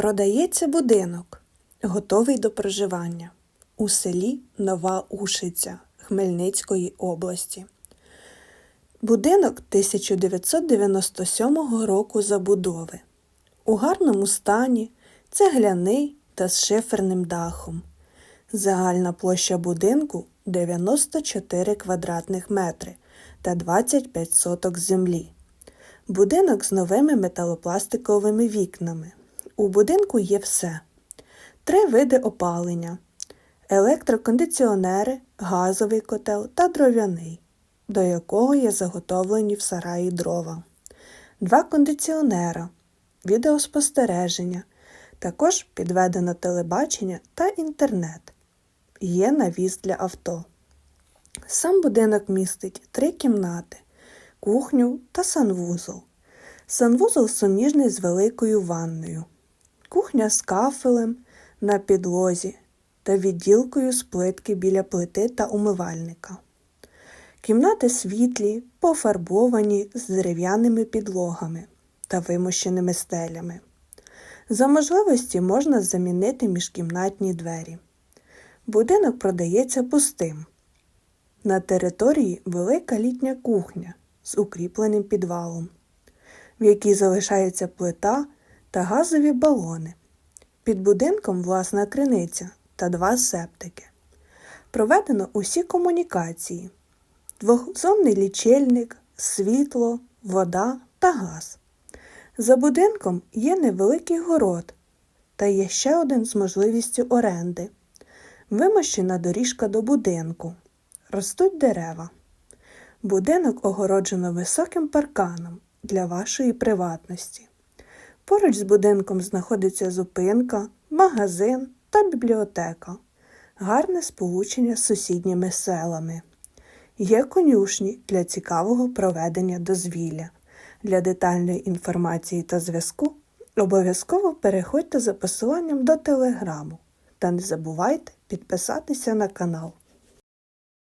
Продається будинок, готовий до проживання у селі Нова Ушиця Хмельницької області. Будинок 1997 року забудови. У гарному стані, цегляний та з шиферним дахом. Загальна площа будинку 94 квадратних метри та 25 соток землі. Будинок з новими металопластиковими вікнами. У будинку є все: три види опалення, електрокондиціонери, газовий котел та дров'яний, до якого є заготовлені в сараї дрова, два кондиціонера, відеоспостереження, також підведено телебачення та інтернет. Є навіс для авто. Сам будинок містить три кімнати, кухню та санвузол. Санвузол суміжний з великою ванною, кухня з кафелем на підлозі та відділкою з плитки біля плити та умивальника. Кімнати світлі, пофарбовані з дерев'яними підлогами та вимощеними стелями. За можливості можна замінити міжкімнатні двері. Будинок продається пустим. На території велика літня кухня з укріпленим підвалом, в якій залишається плита та газові балони. Під будинком власна криниця та два септики. Проведено усі комунікації: двохзонний лічильник, світло, вода та газ. За будинком є невеликий город та є ще один з можливістю оренди. Вимощена доріжка до будинку. Ростуть дерева. Будинок огороджено високим парканом для вашої приватності. Поруч з будинком знаходиться зупинка, магазин та бібліотека. Гарне сполучення з сусідніми селами. Є конюшні для цікавого проведення дозвілля. Для детальної інформації та зв'язку обов'язково переходьте за посиланням до телеграму та не забувайте підписатися на канал.